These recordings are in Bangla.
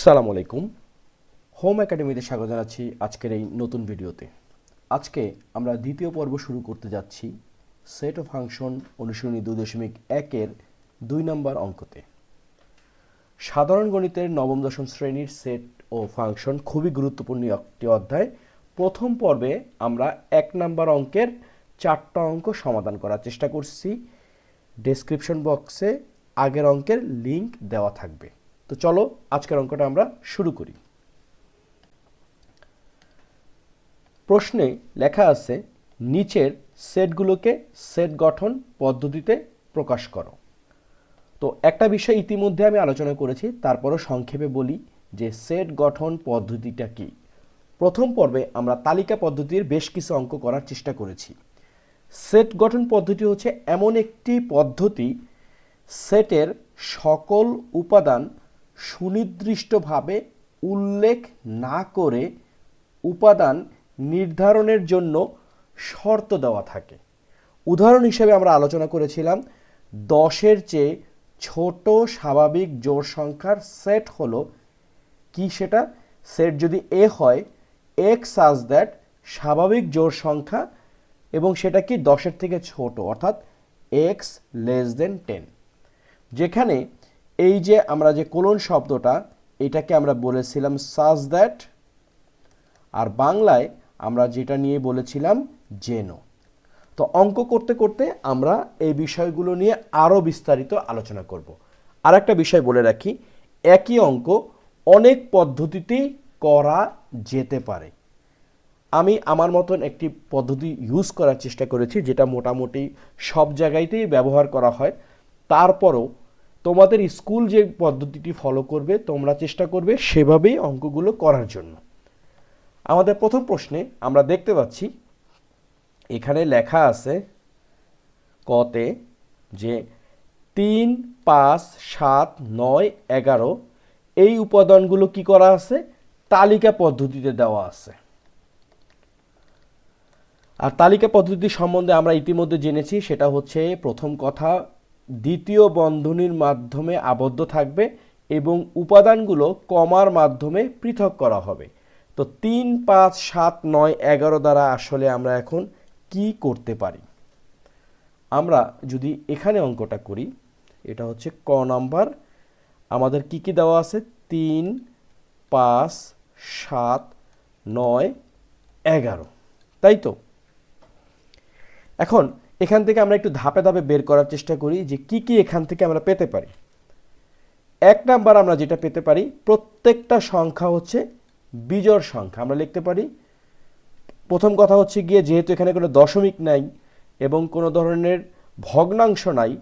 আসসালামু আলাইকুম। হোম একাডেমিতে স্বাগত জানাচ্ছি আজকের এই নতুন ভিডিওতে। আজকে আমরা দ্বিতীয় পর্ব শুরু করতে যাচ্ছি সেট ও ফাংশন অনুশীলনী দুই দশমিক একের দুই নম্বর অঙ্কতে। সাধারণ গণিতের নবম দশম শ্রেণির সেট ও ফাংশন খুবই গুরুত্বপূর্ণ একটি অধ্যায়। প্রথম পর্বে আমরা এক নম্বর অঙ্কের চারটা অঙ্ক সমাধান করার চেষ্টা করছি। ডেসক্রিপশন বক্সে আগের অঙ্কের লিংক দেওয়া থাকবে। তো চলো, আজকের অঙ্কটা আমরা শুরু করি। প্রশ্নে লেখা আছে, নিচের সেটগুলোকে সেট গঠন পদ্ধতিতে প্রকাশ করো। তো একটা বিষয় ইতিমধ্যে আমি আলোচনা করেছি, তারপরও সংক্ষেপে বলি যে সেট গঠন পদ্ধতিটা কি। প্রথম পর্বে আমরা তালিকা পদ্ধতির বেশ কিছু অঙ্ক করার চেষ্টা করেছি। সেট গঠন পদ্ধতি হচ্ছে এমন একটি পদ্ধতি, সেটের সকল উপাদান সুনির্দিষ্টভাবে উল্লেখ না করে উপাদান নির্ধারণের জন্য শর্ত দেওয়া থাকে। উদাহরণ হিসেবে আমরা আলোচনা করেছিলাম, দশের চেয়ে ছোট স্বাভাবিক জোড় সংখ্যার সেট হলো কি সেটা? সেট যদি এ হয়, এক্স সাজ দ্যাট স্বাভাবিক জোড় সংখ্যা এবং সেটা কি দশের থেকে ছোট, অর্থাৎ এক্স লেস দেন টেন। যেখানে এই যে আমরা যে কোলন শব্দটা, এটাকে আমরা বলেছিলাম সাজ দ্যাট আর বাংলায় আমরা যেটা নিয়ে বলেছিলাম জেনো। তো অঙ্ক করতে করতে আমরা এই বিষয়গুলো নিয়ে আরও বিস্তারিত আলোচনা করব। আর একটা বিষয় বলে রাখি, একই অঙ্ক অনেক পদ্ধতিতেই করা যেতে পারে। আমি আমার মতন একটি পদ্ধতি ইউজ করার চেষ্টা করেছি, যেটা মোটামুটি সব জায়গাতেই ব্যবহার করা হয়। তারপরও তোমাদের স্কুল যে পদ্ধতিটি ফলো করবে, তোমরা চেষ্টা করবে সেভাবেই অঙ্কগুলো করার জন্য। আমাদের প্রথম প্রশ্নে আমরা দেখতে পাচ্ছি, এখানে লেখা আছে কতে যে তিন, পাঁচ, সাত, নয়, এগারো, এই উপাদানগুলো কি করা আছে? তালিকা পদ্ধতিতে দেওয়া আছে। আর তালিকা পদ্ধতি সম্বন্ধে আমরা ইতিমধ্যে জেনেছি, সেটা হচ্ছে প্রথম কথা দ্বিতীয় বন্ধনীর মাধ্যমে আবদ্ধ থাকবে এবং উপাদানগুলো কমার মাধ্যমে পৃথক করা হবে। তো তিন, পাঁচ, সাত, নয়, এগারো দ্বারা আসলে আমরা এখন কি করতে পারি? আমরা যদি এখানে অঙ্কটা করি, এটা হচ্ছে ক নাম্বার। আমাদের কি কি দেওয়া আছে? তিন, পাঁচ, সাত, নয়, এগারো। তাই তো? এখন এখান থেকে আমরা একটু ধাপে ধাপে বের করার চেষ্টা করি যে কি কি এখান থেকে আমরা পেতে পারি। এক নাম্বার আমরা যেটা পেতে পারি, প্রত্যেকটা সংখ্যা হচ্ছে বিজোড় সংখ্যা। আমরা লিখতে পারি, প্রথম কথা হচ্ছে গিয়ে যেহেতু এখানে কোনো দশমিক নাই এবং কোনো ধরনের ভগ্নাংশ নাই,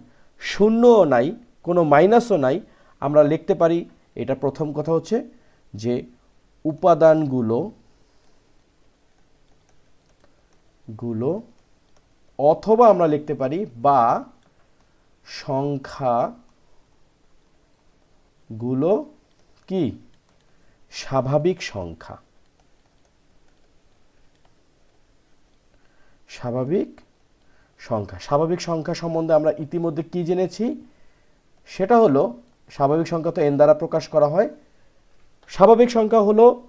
শূন্যও নাই, কোনো মাইনাসও নাই, আমরা লিখতে পারি, এটা প্রথম কথা হচ্ছে যে উপাদানগুলো, গুলো অথবা আমরা লিখতে পারি বা সংখ্যা গুলো কি? স্বাভাবিক সংখ্যা। স্বাভাবিক সংখ্যা। স্বাভাবিক সংখ্যা সম্বন্ধে আমরা ইতিমধ্যে কি জেনেছি? সেটা হলো, স্বাভাবিক সংখ্যা তো এন দ্বারা প্রকাশ করা হয়। স্বাভাবিক সংখ্যা হলো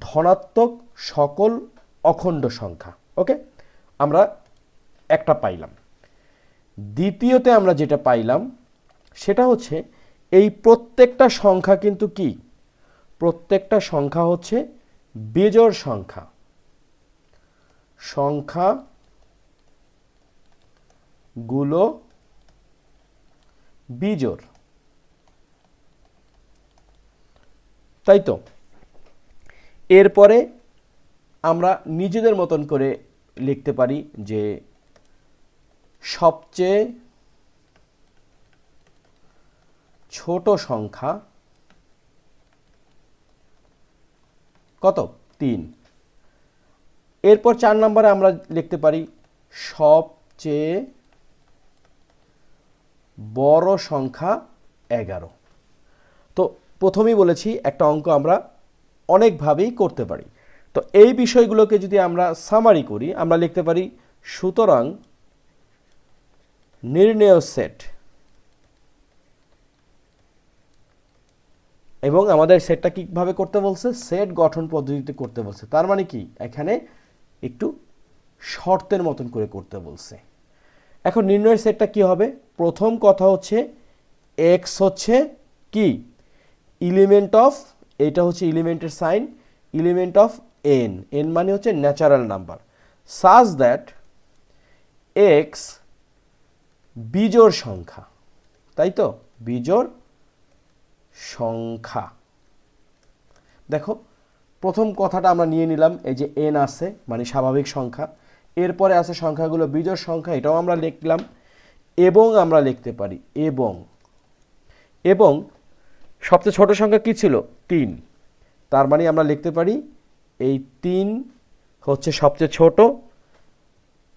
ধনাত্মক সকল অখণ্ড সংখ্যা। ওকে আমরা একটা পাইলাম। দ্বিতীয়তে আমরা যেটা পাইলাম, সেটা হচ্ছে এই প্রত্যেকটা সংখ্যা কিন্তু কি? প্রত্যেকটা সংখ্যা হচ্ছে বেজোড় সংখ্যা। সংখ্যা গুলো বিজোড়। তাই তো? এরপরে আমরা নিজেদের মতন করে লিখতে পারি যে সবচেয়ে ছোট সংখ্যা কত? তিন। এরপর চার নম্বরে আমরা লিখতে পারি সবচেয়ে বড় সংখ্যা এগারো। তো প্রথমেই বলেছি একটা অঙ্ক আমরা অনেকভাবেই করতে পারি। তো এই বিষয়গুলোকে যদি আমরা সামারি করি, আমরা লিখতে পারি সুতরাং নির্ণয় সেট এবং আমাদের সেটটা কীভাবে করতে বলছে? সেট গঠন পদ্ধতিতে করতে বলছে। তার মানে কি? এখানে একটু শর্তের মতন করে করতে বলছে। এখন নির্ণয়ের সেটটা কি হবে? প্রথম কথা হচ্ছে এক্স হচ্ছে কি? ইলিমেন্ট অফ এটা হচ্ছে ইলিমেন্টের sign element of N N মানে হচ্ছে natural number such that x বিজোড় সংখ্যা। তাই তো? বিজোড় সংখ্যা। দেখো, প্রথম কথাটা আমরা নিয়ে নিলাম, এই যে এন আছে মানে স্বাভাবিক সংখ্যা। এরপরে আছে সংখ্যাগুলো বিজোড় সংখ্যা, এটাও আমরা লিখলাম। এবং আমরা লিখতে পারি এবং। এবং সবচেয়ে ছোট সংখ্যা কি ছিল? তিন। তার মানে আমরা লিখতে পারি এই তিন হচ্ছে সবচেয়ে ছোট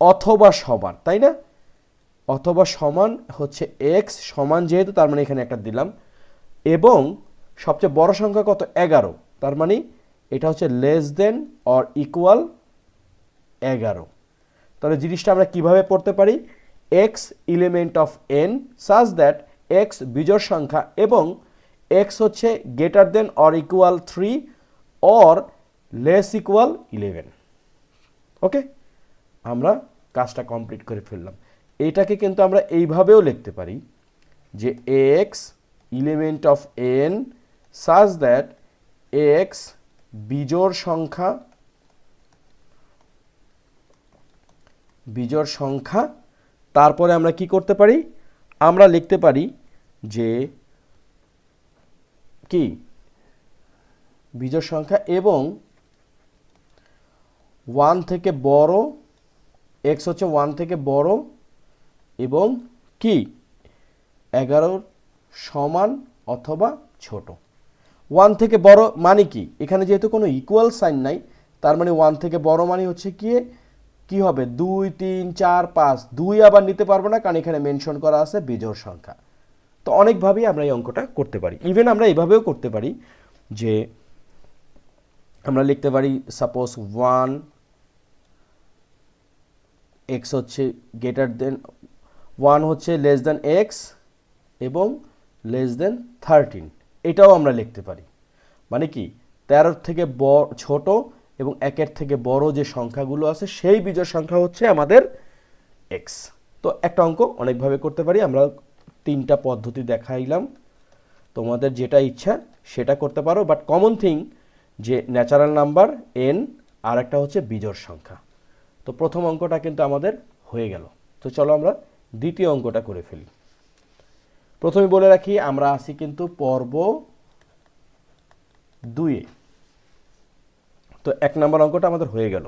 অথবা সমান তাই না? অথবা সমান হচ্ছে এক্স সমান যেহেতু, তার মানে এখানে একটা দিলাম। এবং সবচেয়ে বড় সংখ্যা কত? এগারো। তার মানে এটা হচ্ছে লেস দেন অর ইকুয়াল এগারো। তাহলে জিনিসটা আমরা কীভাবে পড়তে পারি? X element of N such that x বিজোড় সংখ্যা এবং এক্স হচ্ছে greater than or equal three or less equal eleven okay আমরা কাজটা কমপ্লিট করে ফেললাম। এইটাকে কিন্তু আমরা এইভাবেও লিখতে পারি যে x element of N such that x বিজোড় সংখ্যা বিজোড় সংখ্যা, তারপরে আমরা কি করতে পারি? আমরা লিখতে পারি যে কি? বিজোড় সংখ্যা এবং ওয়ান থেকে বড় এক্স হচ্ছে ওয়ান থেকে বড় এবং কি? এগারোর সমান অথবা ছোট। ওয়ান থেকে বড় মানে কি? এখানে যেহেতু কোনো ইকুয়াল সাইন নাই, তার মানে ওয়ান থেকে বড় মানে হচ্ছে কি? কি হবে? দুই, তিন, চার, পাঁচ। দুই আবার নিতে পারব না, কারণ এখানে মেনশন করা আছে বিজোড় সংখ্যা। তো অনেকভাবেই আমরা এই অঙ্কটা করতে পারি। ইভেন আমরা এভাবেও করতে পারি যে আমরা লিখতে পারি সাপোজ ওয়ান এক্স হচ্ছে গ্রেটার দেন ওয়ান হচ্ছে লেস দেন এক্স এবং লেস দেন থার্টিন। এটাও আমরা লিখতে পারি। মানে কি? তেরোর থেকে বড় ছোট এবং একের থেকে বড় যে সংখ্যাগুলো আছে, সেই বিজয় সংখ্যা হচ্ছে আমাদের এক্স তো একটা অঙ্ক অনেকভাবে করতে পারি, আমরা তিনটা পদ্ধতি দেখাইলাম। তোমাদের যেটা ইচ্ছা সেটা করতে পারো বাট কমন থিং যে ন্যাচারাল নাম্বার এন আর একটা হচ্ছে বিজোড় সংখ্যা। তো প্রথম অঙ্কটা কিন্তু আমাদের হয়ে গেল। তো চলো আমরা দ্বিতীয় অঙ্কটা করে ফেলি। প্রথমে বলে রাখি, আমরা আছি কিন্তু পর্ব দুয়ে তো এক নম্বর অঙ্কটা আমাদের হয়ে গেল।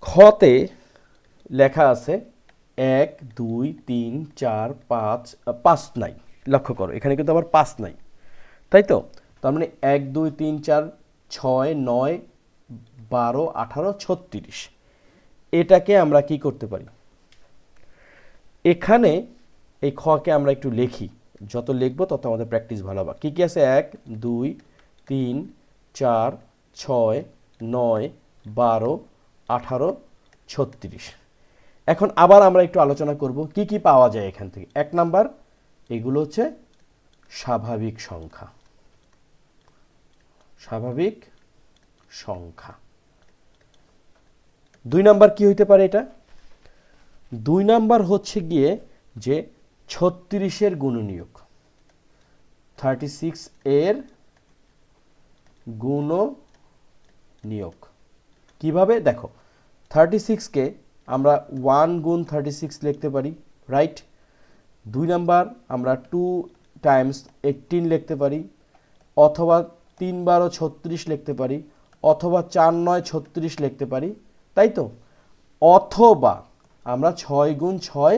খতে লেখা আছে, এক, দুই, তিন, চার, পাঁচ পাঁচ নাই। লক্ষ্য করো, এখানে কিন্তু আবার পাঁচ নাই। তাই তো? তার মানে এক, দুই, তিন, চার, ছয়, নয়, বারো, আঠারো, ছত্রিশ। এটাকে আমরা কি করতে পারি? এখানে এই খকে আমরা একটু লিখি। যত লিখব তত আমাদের প্র্যাকটিস ভালো হবে। কী কী আছে? এক, দুই, তিন, চার, ছয়, নয়, বারো, আঠারো, ছত্রিশ। এখন আবার আমরা একটু আলোচনা করব কি কি পাওয়া যায় এখান থেকে। এক নাম্বার, এগুলো হচ্ছে স্বাভাবিক সংখ্যা। স্বাভাবিক সংখ্যা। দুই নাম্বার কি হইতে পারে এটা? দুই নাম্বার হচ্ছে গিয়ে যে ছত্রিশের গুণনীয়ক। থার্টি সিক্স এর গুণ নিয়োগ কীভাবে? দেখো থার্টি সিক্সকে আমরা ওয়ান গুণ থার্টি সিক্স লিখতে পারি রাইট দুই নাম্বার আমরা টু টাইমস এইটিন লিখতে পারি, অথবা তিন বারো ছত্রিশ লিখতে পারি, অথবা চার নয় ছত্রিশ লিখতে পারি, তাই তো? অথবা আমরা ছয় গুণ ছয়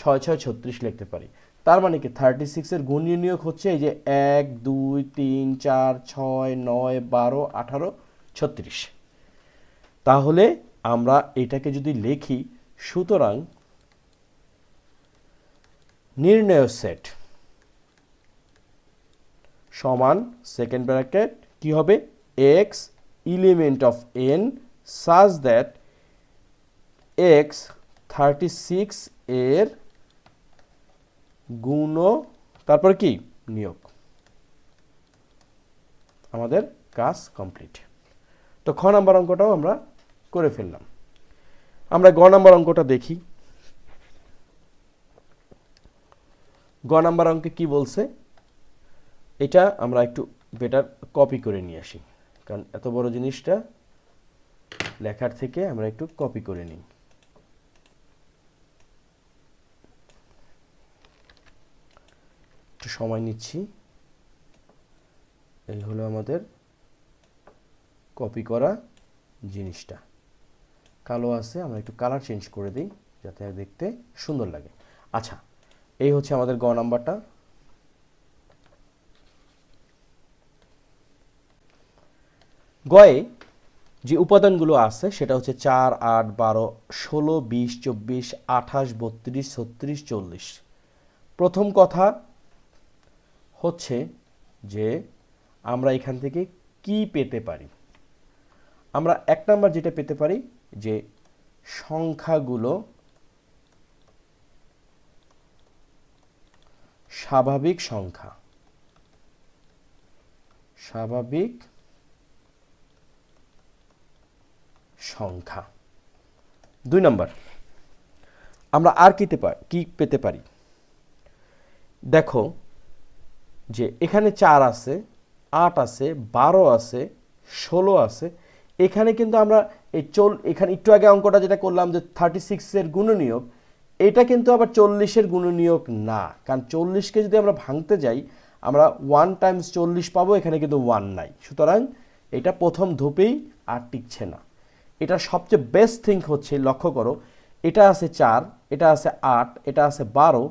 ছয় ছয়, ছত্রিশ লিখতে পারি। তার মানে কি? থার্টি সিক্সের গুণীয় নিয়োগ হচ্ছে এই যে এক, দুই, তিন, চার, ছয়, নয়, বারো, আঠারো, ছত্রিশ। তাহলে আমরা এটাকে যদি লিখি, সুতরাং নির্ণয় সেট সমান সেকেন্ড ব্র্যাকেট কি হবে? X element of N such that x thirty six এর গুণ তারপর কি? নিয়োগ। আমাদের কাজ কমপ্লিট তো খ নাম্বার অঙ্কটাও আমরা করে ফেললাম। আমরা গ নাম্বার অঙ্কটা দেখি। গ নাম্বার অঙ্কে কি বলছে? এটা আমরা একটু বেটার কপি করে নিয়ে আসি। কারণ এত বড় জিনিসটা লেখার থেকে আমরা একটু কপি করে নিই। একটু সময় নিচ্ছি। এই হলো আমাদের কপি করা জিনিসটা। কালো আছে, আমরা একটু কালার চেঞ্জ করে দিই, যাতে দেখতে সুন্দর লাগে। আচ্ছা এই হচ্ছে আমাদের গ নাম্বারটা। গয়ে যে উপাদানগুলো আছে, সেটা হচ্ছে চার, আট, বারো, ষোলো, বিশ, চব্বিশ, আঠাশ, বত্রিশ, ছত্রিশ, চল্লিশ। প্রথম কথা হচ্ছে যে আমরা এখান থেকে কি পেতে পারি? আমরা এক নাম্বার যেটা পেতে পারি যে সংখ্যাগুলো স্বাভাবিক সংখ্যা। স্বাভাবিক সংখ্যা। দুই নম্বর, আমরা আর কিতে কি পেতে পারি? দেখো যে এখানে চার আছে, আট আছে, বারো আছে, ষোলো আছে। এখানে কিন্তু আমরা এই চল, এখানে একটু আগে অঙ্কটা যেটা করলাম যে থার্টি সিক্সের গুণনীয়ক, এটা কিন্তু আবার চল্লিশের গুণনীয়ক না। কারণ চল্লিশকে যদি আমরা ভাঙতে যাই, আমরা ওয়ান টাইমস চল্লিশ পাবো, এখানে কিন্তু ওয়ান নাই। সুতরাং এটা প্রথম ধূপেই আর টিকছে না। এটা সবচেয়ে বেস্ট থিং হচ্ছে, লক্ষ্য করো, এটা আছে চার, এটা আছে আট, এটা আছে বারো,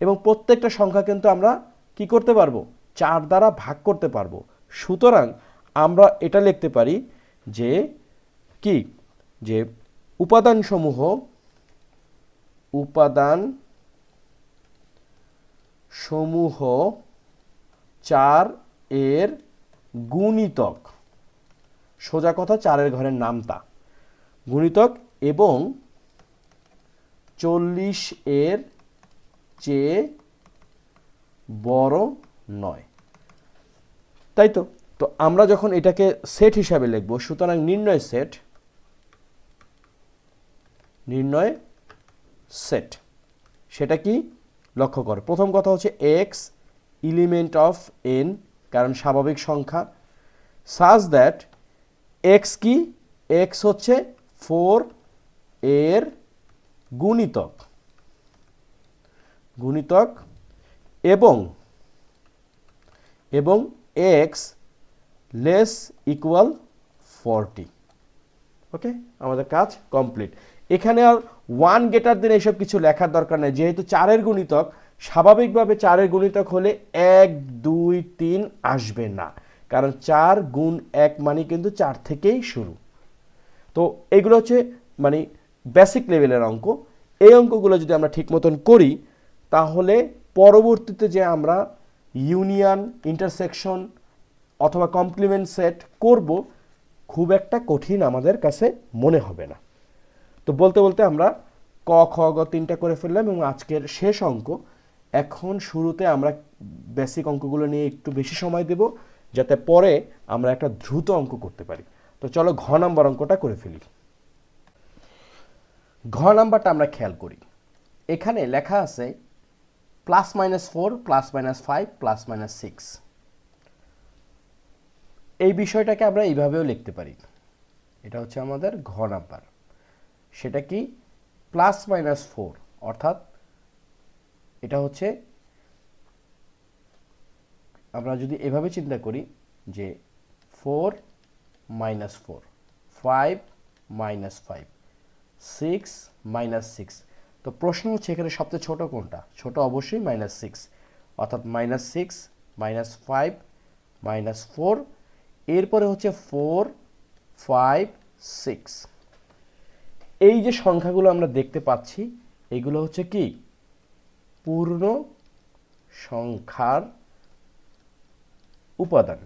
এবং প্রত্যেকটা সংখ্যা কিন্তু আমরা কি করতে পারব? চার দ্বারা ভাগ করতে পারব। সুতরাং আমরা এটা লিখতে পারি যে কি? যে উপাদানসমূহ উপাদান সমূহ চার এর গুণিতক। সোজা কথা চারের ঘরের নামতা। গুণিতক এবং চল্লিশ এর চেয়ে বড় নয়। তাই তো? তো আমরা যখন এটাকে সেট হিসাবে লিখব সুতরাং নির্ণয় সেট নির্ণয় সেট সেটা কি? লক্ষ্য কর। প্রথম কথা হচ্ছে এক্স এলিমেন্ট অফ এন কারণ স্বাভাবিক সংখ্যা। সাজ দ্যাট এক্স কি? এক্স হচ্ছে ফোর এর গুণিতক। গুণিতক এবং এবং x less equal forty okay আমাদের কাজ কমপ্লিট এখানে আর ওয়ান গেটার দিন এইসব কিছু লেখার দরকার নেই। যেহেতু চারের গুণিতক, স্বাভাবিকভাবে চারের গুণিতক হলে এক, দুই, তিন আসবে না। কারণ চার গুণ এক মানে কিন্তু চার থেকেই শুরু। তো এগুলো হচ্ছে মানে বেসিক লেভেলের অঙ্ক। এই অঙ্কগুলো যদি আমরা ঠিক মতন করি, তাহলে পরবর্তীতে যে আমরা ইউনিয়ন ইন্টারসেকশন অথবা কমপ্লিমেন্ট সেট করব, খুব একটা কঠিন আমাদের কাছে মনে হবে না। তো বলতে বলতে আমরা ক, খ, গ তিনটা করে ফেললাম এবং আজকের শেষ অঙ্ক। এখন শুরুতে আমরা বেসিক অঙ্কগুলো নিয়ে একটু বেশি সময় দেব, যাতে পরে আমরা একটা দ্রুত অঙ্ক করতে পারি। তো চলো ঘ নাম্বার অঙ্কটা করে ফেলি। ঘ নাম্বারটা আমরা খেয়াল করি। এখানে লেখা আছে plus minus four plus minus five plus minus six এই বিষয়টাকে আমরা এইভাবেও লিখতে পারি। এটা হচ্ছে আমাদের ঘ নাম্বার। সেটা কি? প্লাস মাইনাস ফোর অর্থাৎ এটা হচ্ছে আমরা যদি এভাবে চিন্তা করি যে four minus four five minus five six minus six তো প্রশ্ন হচ্ছে এখানে সবচেয়ে ছোট কোনটা? ছোট অবশ্যই মাইনাস সিক্স অর্থাৎ minus six minus five minus four এরপরে হচ্ছে ফোর ফাইভ সিক্স এই যে সংখ্যাগুলো আমরা দেখতে পাচ্ছি, এগুলো হচ্ছে কি? পূর্ণ সংখ্যার উপাদান।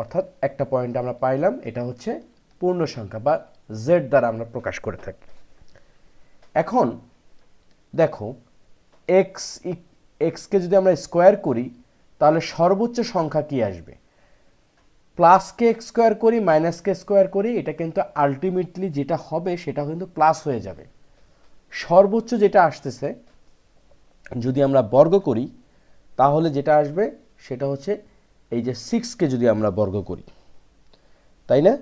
অর্থাৎ একটা পয়েন্ট আমরা পাইলাম, এটা হচ্ছে পূর্ণ সংখ্যা বা জেড দ্বারা আমরা প্রকাশ করে থাকি। এখন, দেখো এক্স এক্সকে যদি আমরা স্কোয়ার করি, তাহলে সর্বোচ্চ সংখ্যা কি আসবে? প্লাস কে স্কোয়ার করি মাইনাসকে স্কোয়ার করি, এটা কিন্তু আলটিমেটলি যেটা হবে সেটা কিন্তু প্লাস হয়ে যাবে। সর্বোচ্চ যেটা আসতেছে, যদি আমরা বর্গ করি, তাহলে যেটা আসবে, সেটা হচ্ছে এই যে সিক্সকে যদি আমরা বর্গ করি। তাই না?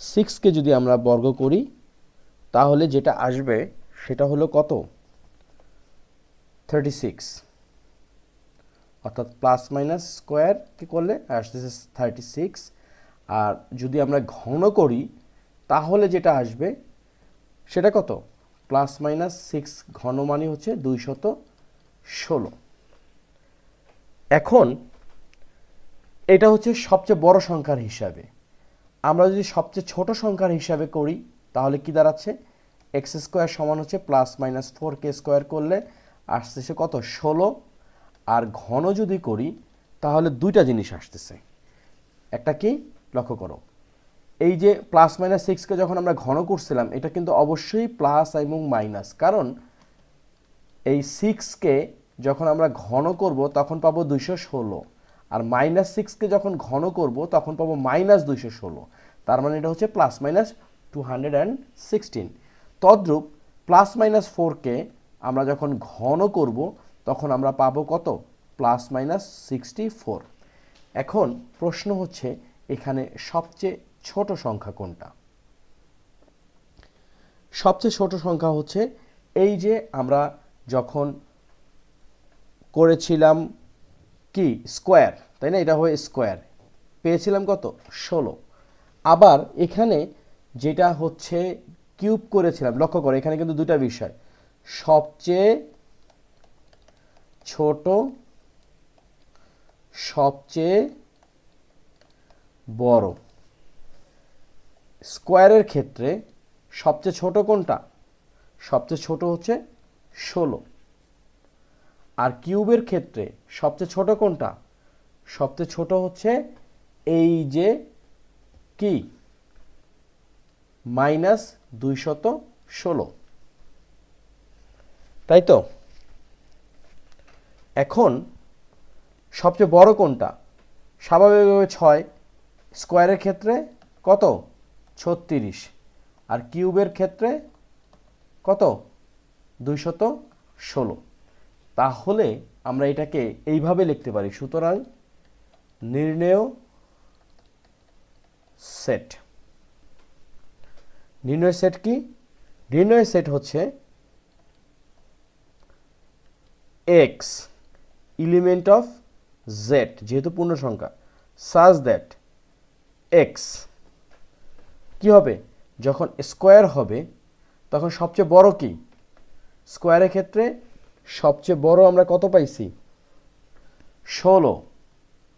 সিক্সকে যদি আমরা বর্গ করি, তাহলে যেটা আসবে সেটা হলো কত? থার্টি সিক্স অর্থাৎ প্লাস মাইনাস স্কোয়ার কি করলে আসতেছে থার্টি সিক্স আর যদি আমরা ঘন করি, তাহলে যেটা আসবে, সেটা কত? প্লাস মাইনাস সিক্স ঘন মানে হচ্ছে দুইশত ষোলো। এখন, এটা হচ্ছে সবচেয়ে বড় সংখ্যার হিসাবে। আমরা যদি সবচেয়ে ছোট সংখ্যার হিসাবে করি, তাহলে কি দাঁড়াচ্ছে? এক্স স্কোয়ার সমান হচ্ছে প্লাস মাইনাস ফোর কে স্কোয়ার করলে আসতেছে কত? ষোলো। আর ঘন যদি করি, তাহলে দুইটা জিনিস আসতেছে। একটা কি? লক্ষ্য করো। এই যে প্লাস মাইনাস সিক্সকে যখন আমরা ঘন করছিলাম, এটা কিন্তু অবশ্যই প্লাস এবং মাইনাস। কারণ এই সিক্সকে যখন আমরা ঘন করব, তখন পাবো দুইশো ষোলো। আর মাইনাস সিক্সকে যখন ঘন করব, তখন পাবো মাইনাস দুইশো ষোলো। তার মানে এটা হচ্ছে plus minus two hundred and sixteen. তদ্রূপ প্লাস মাইনাস ফোরকে আমরা যখন ঘন করব, তখন আমরা পাবো কত? প্লাস মাইনাস সিক্সটি ফোর এখন প্রশ্ন হচ্ছে, এখানে সবচেয়ে ছোট সংখ্যা কোনটা? সবচেয়ে ছোট সংখ্যা হচ্ছে, এই যে আমরা যখন করেছিলাম কি? স্কোয়ার তাই না? এটা হয়ে স্কোয়ার পেয়েছিলাম কত? ষোলো। আবার এখানে যেটা হচ্ছে কিউব করেছিলাম। লক্ষ্য করো, এখানে কিন্তু দুটা বিষয়। সবচেয়ে ছোট, সবচেয়ে বড়। স্কোয়ারের ক্ষেত্রে সবচেয়ে ছোট কোনটা? সবচেয়ে ছোট হচ্ছে ষোলো। আর কিউবের ক্ষেত্রে সবচেয়ে ছোট কোনটা? সবচেয়ে ছোট হচ্ছে এই যে কি? মাইনাস দুইশত ষোলো। তাই তো এখন সবচেয়ে বড় কোনটা? স্বাভাবিকভাবে ছয়, স্কোয়ারের ক্ষেত্রে কত? ছত্রিশ। আর কিউবের ক্ষেত্রে কত? দুইশত ষোলো। তাহলে আমরা এটাকে এইভাবে লিখতে পারি। সুতরাং নির্ণেয় সেট। নির্ণয় সেট কি? নির্ণয় সেট হচ্ছে এক্স এলিমেন্ট অফ জেড যেহেতু পূর্ণ সংখ্যা সাজ দ্যাট এক্স কি হবে? যখন স্কোয়ার হবে, তখন সবচেয়ে বড় কি? স্কোয়ারের ক্ষেত্রে সবচেয়ে বড় আমরা কত পাইছি? ষোলো।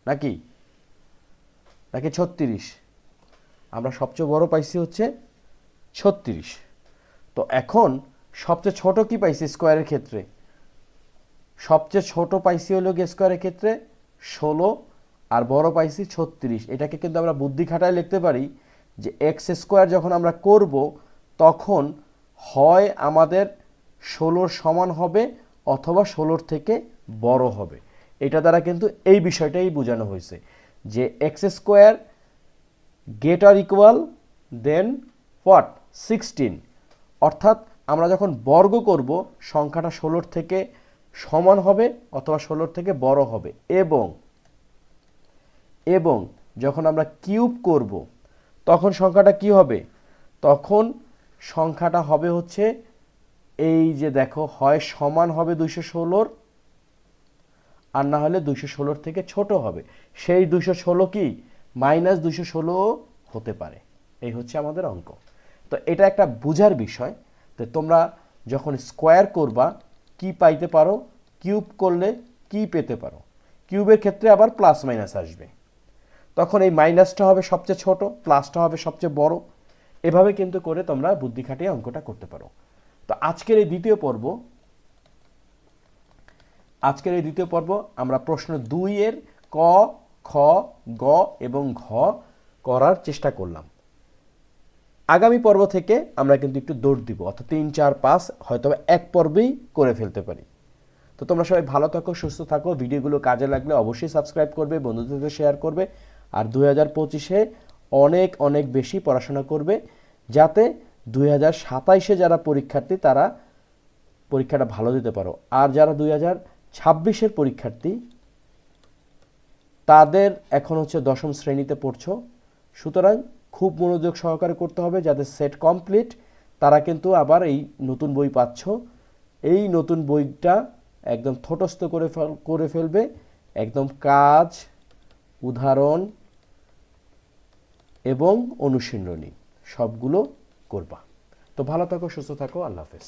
নাকি? নাকি ছত্রিশ? আমরা সবচেয়ে বড় পাইছি হচ্ছে ছত্রিশ। তো এখন সবচেয়ে ছোট কি পাইছি স্কোয়ারের ক্ষেত্রে? সবচেয়ে ছোট পাইছি হলো গিয়ে স্কোয়ারের ক্ষেত্রে ষোলো আর বড় পাইছি ছত্রিশ। এটাকে কিন্তু আমরা বুদ্ধি খাটায় লিখতে পারি যে এক্স স্কোয়ার যখন আমরা করব, তখন হয় আমাদের ষোলোর সমান হবে অথবা ষোলোর থেকে বড় হবে। এটা দ্বারা কিন্তু এই বিষয়টাই বোঝানো হয়েছে যে x square get or equal than what sixteen অর্থাৎ আমরা যখন বর্গ করব, সংখ্যাটা ষোলোর থেকে সমান হবে অথবা ষোলোর থেকে বড় হবে। এবং এবং যখন আমরা কিউব করব, তখন সংখ্যাটা কি হবে? তখন সংখ্যাটা হবে হচ্ছে এই যে দেখো, হয় সমান হবে দুইশো ষোলোর আর না হলে দুইশো ষোলোর থেকে ছোট হবে। সেই দুইশো ষোলো কি? মাইনাস দুইশো ষোলো হতে পারে। এই হচ্ছে আমাদের অঙ্ক। তো এটা একটা বুঝার বিষয় তো তোমরা যখন স্কোয়ার করবা, কি পাইতে পারো, কিউব করলে কি পেতে পারো। কিউবের ক্ষেত্রে আবার প্লাস মাইনাস আসবে। তখন এই মাইনাসটা হবে সবচেয়ে ছোট, প্লাসটা হবে সবচেয়ে বড়। এভাবে কিন্তু করে তোমরা বুদ্ধি খাটিয়ে অঙ্কটা করতে পারো। তো আজকের এই দ্বিতীয় পর্ব, আজকের এই দ্বিতীয় পর্ব আমরা প্রশ্ন দুইয়ের ক, খ, গ এবং ঘ করার চেষ্টা করলাম। আগামী পর্ব থেকে আমরা কিন্তু একটু দৌড় দিব। অর্থাৎ তিন, চার, পাঁচ হয়তো এক পর্বেই করে ফেলতে পারি। তো তোমরা সবাই ভালো থাকো, সুস্থ থাকো। ভিডিওগুলো কাজে লাগলে অবশ্যই সাবস্ক্রাইব করবে, বন্ধুদের শেয়ার করবে। আর দুই হাজার পঁচিশে অনেক অনেক বেশি পড়াশোনা করবে, যাতে দুই হাজার সাতাইশে যারা পরীক্ষার্থী, তারা পরীক্ষাটা ভালো দিতে পারো। আর যারা দুই হাজার ছাব্বিশের পরীক্ষার্থী, তাদের এখন হচ্ছে দশম শ্রেণীতে পড়ছো। সুতরাং খুব মনোযোগ সহকারে করতে হবে যাদের সেট কমপ্লিট। তারা কিন্তু আবার এই নতুন বই পাচ্ছ। এই নতুন বইটা একদম থটস্থ করে করে ফেলবে। একদম কাজ, উদাহরণ এবং অনুশীলনী সবগুলো করবা। তো ভালো থাকো, সুস্থ থাকো, আল্লাহ হাফেজ।